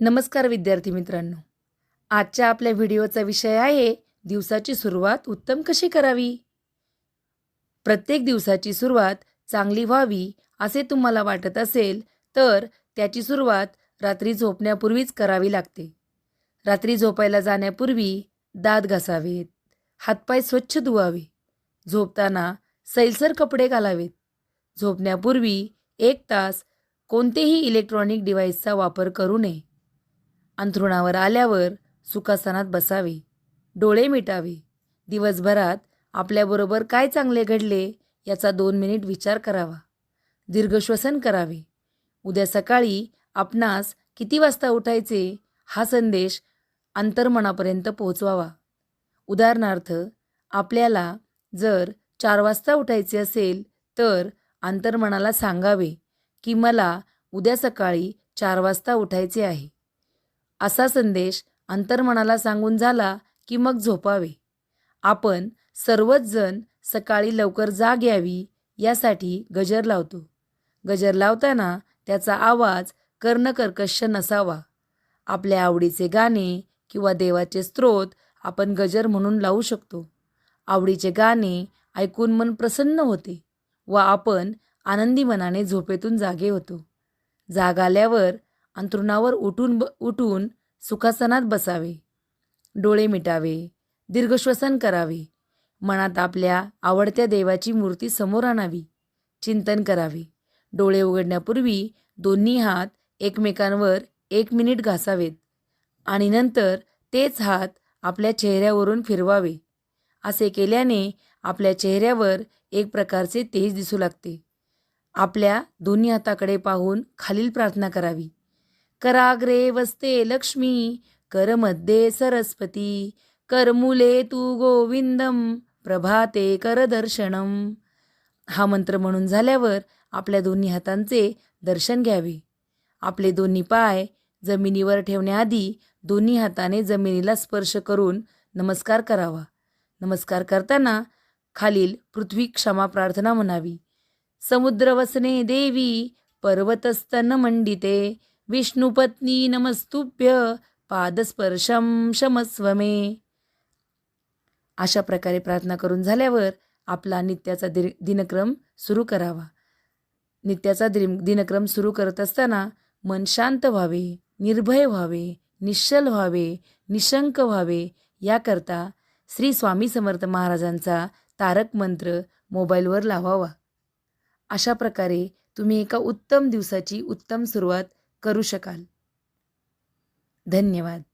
नमस्कार विद्यार्थी मित्रांनो. आजच्या आपल्या व्हिडिओचा विषय आहे दिवसाची सुरुवात उत्तम कशी करावी? प्रत्येक दिवसाची सुरुवात चांगली व्हावी असे तुम्हाला वाटत असेल तर त्याची सुरुवात रात्री झोपण्यापूर्वीच करावी लागते. रात्री झोपायला जाण्यापूर्वी दात घासावेत हातपाय स्वच्छ धुवावे झोपताना सैलसर कपडे घालावेत. झोपण्यापूर्वी एक तास कोणतेही इलेक्ट्रॉनिक डिव्हाइसचा वापर करू नये. अंथरुणावर आल्यावर सुखासनात बसावे. डोळे मिटावे. दिवसभरात आपल्याबरोबर काय चांगले घडले याचा दोन मिनिट विचार करावा. दीर्घश्वसन करावे. उद्या सकाळी आपणास किती वाजता उठायचे हा संदेश अंतर्मनापर्यंत पोहोचवावा. उदाहरणार्थ आपल्याला जर चार वाजता उठायचे असेल तर अंतर्मनाला सांगावे की मला उद्या सकाळी चार वाजता उठायचे आहे. असा संदेश अंतर्मनाला सांगून झाला की मग झोपावे. आपण सर्वच जण सकाळी लवकर जाग यावी यासाठी गजर लावतो. गजर लावताना त्याचा आवाज कर्णकर्कश नसावा. आपल्या आवडीचे गाणे किंवा देवाचे स्त्रोत आपण गजर म्हणून लावू शकतो. आवडीचे गाणे ऐकून मन प्रसन्न होते व आपण आनंदी मनाने झोपेतून जागे होतो. जाग आल्यावर अंथरुणावर उठून ब उठून सुखासनात बसावे. डोळे मिटावे. दीर्घश्वसन करावे. मनात आपल्या आवडत्या देवाची मूर्ती समोर आणावी. चिंतन करावे. डोळे उघडण्यापूर्वी दोन्ही हात एकमेकांवर एक मिनिट घासावेत आणि नंतर तेच हात आपल्या चेहऱ्यावरून फिरवावे. असे केल्याने आपल्या चेहऱ्यावर एक प्रकारचे तेज दिसू लागते. आपल्या दोन्ही हाताकडे पाहून खालील प्रार्थना करावी. कराग्रे वस्ते लक्ष्मी करमध्ये सरस्वती करमुले तू गोविंदम प्रभाते करदर्शनम. हा मंत्र म्हणून झाल्यावर आपल्या दोन्ही हातांचे दर्शन घ्यावे. आपले दोन्ही पाय जमिनीवर ठेवण्याआधी दोन्ही हाताने जमिनीला स्पर्श करून नमस्कार करावा. नमस्कार करताना खालील पृथ्वी क्षमा प्रार्थना म्हणावी. समुद्रवसने देवी पर्वतस्तन मंडिते विष्णुपत्नी नमस्तुभ्य पादस्पर्शम शमस्वमे. अशा प्रकारे प्रार्थना करून झाल्यावर आपला नित्याचा दि दिनक्रम सुरू करावा. नित्याचा दि दिनक्रम सुरू करत असताना मन शांत व्हावे निर्भय व्हावे निश्चल व्हावे निशंक व्हावे याकरता श्री स्वामी समर्थ महाराजांचा तारक मंत्र मोबाईलवर लावावा. अशा प्रकारे तुम्ही एका उत्तम दिवसाची उत्तम सुरुवात करू शकाल. धन्यवाद.